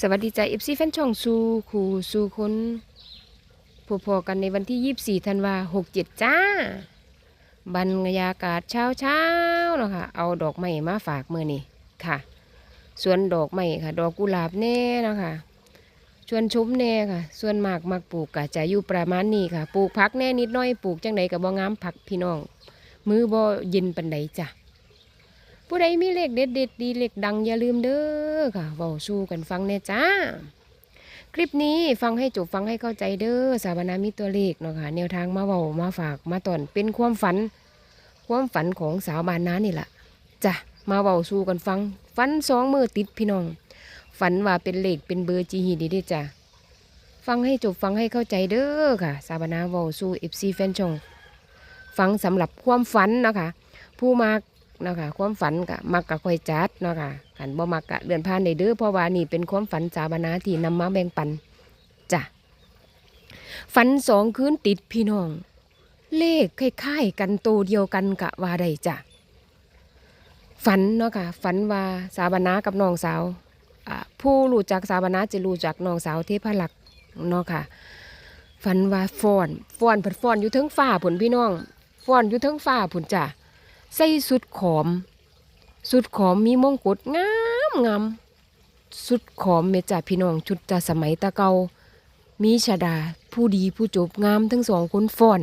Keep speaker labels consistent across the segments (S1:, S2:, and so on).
S1: สวัสดีจ้าเอฟซีแฟนช่องสู่คู่สู่คนพอกันในวันที่ 24ธันวาหกเจ็ดจ้า บรรยากาศเช้าเช้าเนาะค่ะเอาดอกไม้มาฝากเมื่อนี้ค่ะ สวนดอกไม้ค่ะ ดอกกุหลาบแน่นะค่ะชวนชุมแน่ค่ะ ส่วนมากมักปลูกก็จะอยู่ประมาณนี้ค่ะ ปลูกผักแน่นิดน้อยปลูกจังใดกับบ่งามผักพี่น้อง มือบ่เย็นปันใดจ้ะ ผู้ใดมีเลขเด็ดเด็ดดีเลขดังอย่าลืมเด้อค่ะเว้าสู้กันฟังแน่จ้า คลิปนี้ฟังให้จบฟังให้เข้าใจเด้อสาบานามีตัวเลขเนาะค่ะแนวทางมาเว้ามาฝากมาตอนเป็นความฝัน ความฝันของสาวบานนานี่แหละจ้ะมาเว้าสู้กันฟังฝันสองมือติดพี่น้อง ฝันว่าเป็นเลขเป็นเบอร์จีฮีดีเด้จ้ะฟังให้จบฟังให้เข้าใจเด้อค่ะ สาบานาเว้าสู้เอฟซีแฟนช่องฟังสำหรับความฝันนะคะ ผู้มาก นะคะความฝันกะมักกะค่อยจัดเนาะค่ะขันบ่มักกะเลื่อนผ่านได้เด้อเพราะว่านี่เป็นความฝันสาบานาที่นำมาแบ่งปันจ้ะฝันสองคืนติดพี่น้อง เลขคล้ายๆกันโตวเดียวกันกะว่าได้จ้ะฝันเนาะค่ะฝันว่าสาบานากับน้องสาวผู้รู้จักสาบานาจะรู้จักน้องสาวเทพลักเนาะค่ะฝันว่าฟ้อนฟ้อนผัดฟ้อนอยู่ทั้งฟ้าผลพี่น้องฟ้อนอยู่ทั้งฟ้าผลจ้ะ ใส่สุดขอม สุดขอมมีมงกุฎงามงามสุดขอมเมจ่าพี่น้องชุดจาสมัยตะเกามีชาดาผู้ดีผู้จบงามทั้งสองคนฟ้อน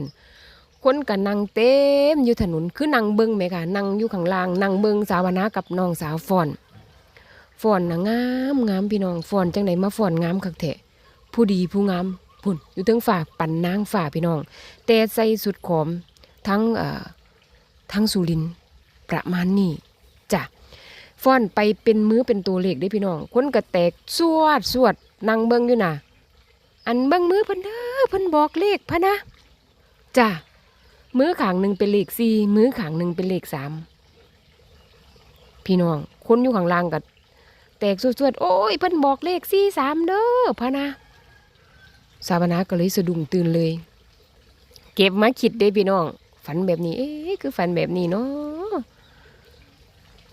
S1: คนกันนั่งเต็มอยู่ถนนคือนั่งเบิงไหมค่ะนั่งอยู่ข้างล่างนั่งเบิงสาวนากับน้องสาวฟ้อนฟ้อนนะงามงามพี่น้องฟ้อนจังไหนมาฟ้อนงามคักแท้ผู้ดีผู้งามพุ่นอยู่ทั้งฝ่าปั่นนางฝ่าพี่น้อง แต่ใส่สุดขอมทั้งเอ่อ ทั้งสุรินประมาณนี้จ้ะฟ้อนไปเป็นมือเป็นตัวเลขได้พี่น้องคนกระแตกสวดสวดนั่งเบิ้งอยู่น่ะอันเบิ้งมือเพิ่นเด้อเพิ่นบอกเลขพะนะจ้ะมือขางหนึ่งเป็นเลขสี่มือขางหนึ่งเป็นเลขสามพี่น้องคนอยู่ข้างล่างกับแตกสวดๆโอ้ยเพิ่นบอกเลขสี่สามเด้อพะนะสาบนาก็เลยสะดุ้งตื่นเลย เก็บมาคิดได้พี่น้อง ฝันแบบนี้ เอ๊ะคือฝันแบบนี้เนาะ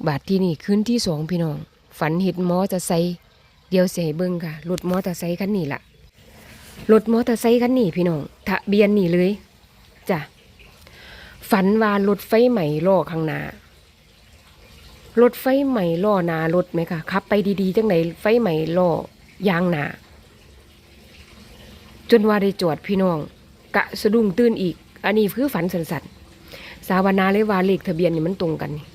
S1: บาทที่นี่คืนที่สองพี่น้อง ฝันเห็นมอเตอร์ไซค์เดี๋ยวเสียเบิ้งค่ะรถมอเตอร์ไซค์คันนี้ล่ะรถมอเตอร์ไซค์คันนี้พี่น้องทะเบียนนี่เลยจ้ะฝันว่ารถไฟใหม่ล่อข้างหน้ารถไฟใหม่ล่อหนารถไหมคะขับ ไปดีๆจังไหนไฟใหม่ล่อยางหนาจนว่าได้จอดพี่น้อง กะสะดุ้งตื่นอีก อันนี้คือฝันสันๆสาวนาเลยว่าเลขทะเบียนนี่มันตรงกันนี่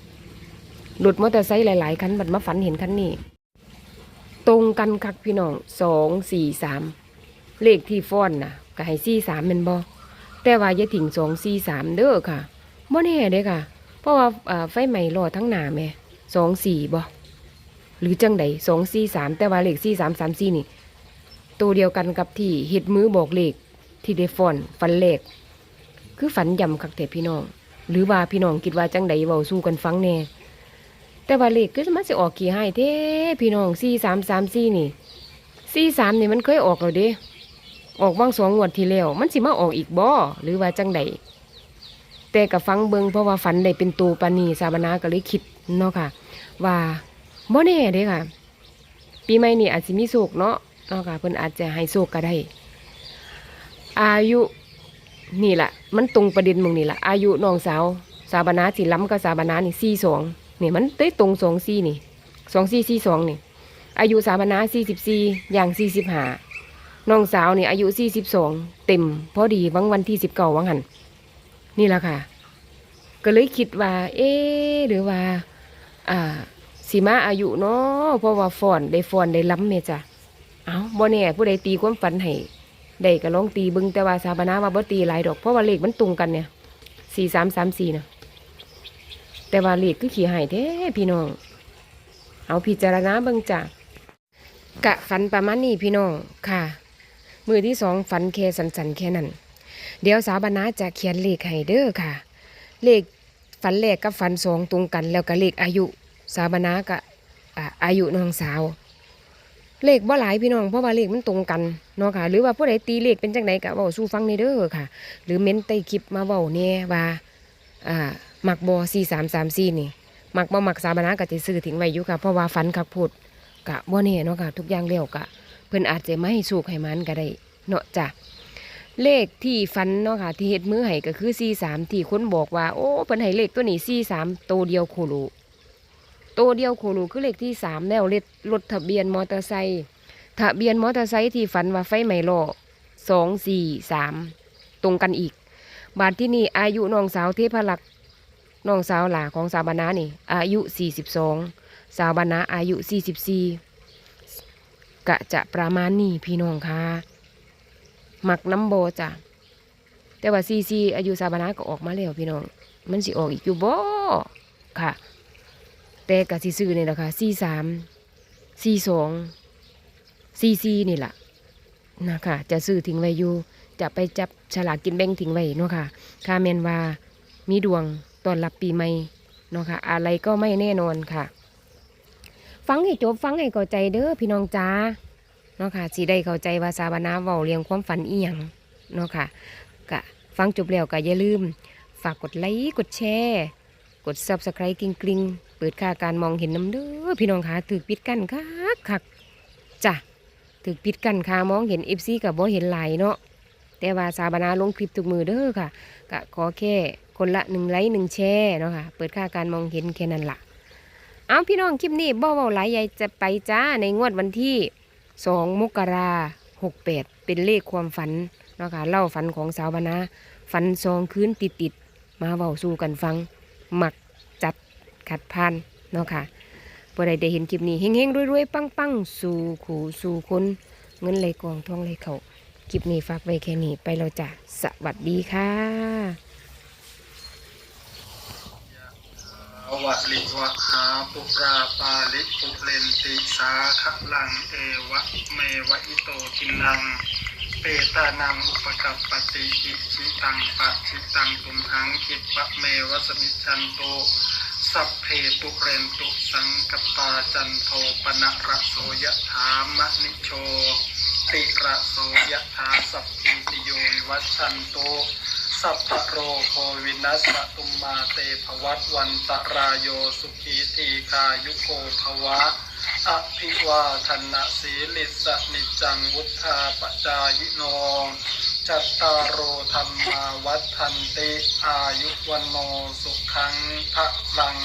S1: รถมอเตอร์ไซค์หลายๆคันบัดมาฝันเห็นคันนี้ ตรงกันคักพี่น้องสองสี่สามเลขที่ฟ้อนน่ะก็ให้สี่สามเป็นบอแต่ว่าอย่าถิ่งสองสี่สามเด้อค่ะบ่แน่เด้ค่ะ เพราะว่าไฟใหม่รอทั้งหนาแม่สองสี่บ่หรือจังใดสองสี่สามแต่ว่าเลขสี่สามสามสี่นี่ ตัวเดียวกันกับที่เห็ดมือบอกเลขที่ได้ฟ้อนฟันเลข คือฝันยำคักแต่พี่น้อง หรือว่าพี่น้องคิดว่าจังใดเว้าสู้กันฟังแน่แต่ว่าเลขก็มันสิออกกี่ให้เท่พี่น้องสี่สามสามสี่นี่สี่สามนี่มันเคยออกแล้วเด้ออกว่างสองงวดทีแล้ว มันสิมาออกอีกบ่หรือว่าจังใดแต่กับฟังเบิงเพราะว่าฝันได้เป็นตูปานีสาบนาก็เลยคิดเนาะค่ะ ว่าบ่แน่เด้ค่ะ ปีใหม่นี่อาจสิมีโศกเนาะเนาะค่ะเพิ่นอาจจะให้โศกก็ได้ อายุ นี่แหละมันตรงประเด็นมึงนี่แหละอายุน้องสาว สาบานาสิล้ำกับสาบานานี่สี่สองนี่มันได้ตรงสองสี่นี่สองสี่สี่สองนี่ อายุสาบานาสี่สิบสี่อย่างสี่สิบห้าน้องสาวนี่อายุสี่สิบสองเต็ม พอดีวังวันที่สิบเก้าวังหันนี่แหละค่ะ ก็เลยคิดว่า เอ๊หรือว่า อ่าสีมาอายุเนาะเพราะว่าฟอนได้ฟอนได้ล้ำเมจ้ะเอาบ่แน่ผู้ใดตีความฝันให้ ได้ก็ลองตีบึงแต่ว่าสาบนาว่าบ่ตีหลายดอกเพราะว่าเลขมันตรงกันเนี่ยสี่สามสามสี่นะแต่ว่าเลขคือขี่หายแท้พี่น้อง เอาพิจารณาเบิ่งจ้ะกะฝันประมาณนี้พี่น้องค่ะ มือที่สองฝันแค่สันๆแค่นั้น เดี๋ยวสาบนาจะเขียนเลขให้เด้อค่ะ เลขฝันแรกกับฝันสองตรงกันแล้วก็เลขอายุ สาบนากะอ่าอายุน้องสาว เลขบ่หลายพี่น้องเพราะว่าเลขมันตรงกันเนาะค่ะ หรือว่าผู้ใดตีเลขเป็นจังไดก็เว้าสู่ฟังในเด้อค่ะ หรือเม้นใต้คลิปมาเว้าแน่ว่าอ่ามักบ่4334นี่มักบ่มักสาบานาก็สิซื้อทิ้งไว้อยู่ค่ะเพราะว่าฝันคักพูดกะบ่แน่เนาะค่ะ ทุกอย่างแล้วกะ เพิ่นอาจจะไม่ให้สูกให้มันก็ได้เนาะจ้ะเลขที่ฟันเนาะค่ะ ที่เฮ็ดมือให้ก็คือ 43 ที่คนบอกว่า โอ้เพิ่นให้เลขตัวนี้ 43 ตัวเดียวโคโล ตัวเดียวโคโลคือเลขที่3แล้วเลขรถทะเบียนมอเตอร์ไซค์ทะเบียนมอเตอร์ไซค์ที่ฝันว่าไฟไหม้ล้อ2 4 3ตรงกันอีก บาทที่นี่อายุน้องสาวเทพลักษ์น้องสาวหลาของสาวบรรณานี่ อายุ42สาวบรรณาอายุ44กะจะประมาณนี้พี่น้องค่ะมักน้ำโบจ้ะแต่ว่าซีซีอายุสาบานาก็ออกมาแล้วพี่น้อง มันสิออกอีกอยู่บ่ค่ะ แต่กะสิซื้อนี่แหละค่ะซีสามซีสองซีซีนี่แหละนะคะจะซื้อทิ้งไว้อยู่ จะไปจับฉลากกินแบ่งทิ้งไว้เนาะค่ะค่าแมนว่ามีดวงตอนรับปีใหม่เนาะค่ะ อะไรก็ไม่แน่นอนค่ะ ฟังให้จบฟังให้เข้าใจเด้อพี่น้องจ้าเนาะค่ะสิได้เข้าใจว่าสาบานาเว้าเรียงความฝันอีหยังเนาะค่ะกะฟังจบแล้วก็อย่าลืม ฝากกดไลค์กดแชร์ กด Subscribe กริงกริงเปิดค่าการมองเห็นน้ำเด้อพี่น้องค่ะถือปิดกั้นคักคักจ้ะถือปิดกั้นค่ะมองเห็น FC กับบ่เห็นไหลเนาะแต่ว่าสาบานาลงคลิปทุกมือเด้อค่ะกะขอแค่คนละหนึ่งไลค์หนึ่งแชร์เนาะค่ะเปิดค่าการมองเห็นแค่นั้นล่ะเอาพี่น้องคลิปนี้บ่เว้าหลายใหญ่จะไปจ้าในงวดวันที่2มกราหกแปดเป็นเลขความฝันเนาะค่ะเล่าฝันของสาวบานาฝันซองคืนติดติดมาเว้าสู่กันฟัง หมักจัดขัดพันเนาะค่ะบ่ได้ได้เห็นคลิปนี้เฮงๆรวยๆปังๆ สู่ขู่สู่คนเงินไหลกองทองไหลเขาคลิปนี้ฝากไว้แค่นี้ไปแล้วจ้ะสวัสดีค่ะ
S2: วะลิวะหาปุราปาลิปุเรนติสาขลังเอวะเมวะอิโตทินัง เปตานังอุปกัปปติอิชิตังปะชิตังตุมหังคิปะเมวะสมิจันโตสัพเพปุเรนตุสังกปาจันโทปนะระโสยถามะนิโชติระโสยถาสัพพิติโยวัชันโตสัพพะโรโควินัสสตุมมาเตภวัตวันตรายโยสุขีทีคายุโกภวะ อภิวาทนาสีลิสนิจังวุธาปจายโนจัตตารโอธรรมาวัฏทันติ อายุวันโนสุขังพระลัง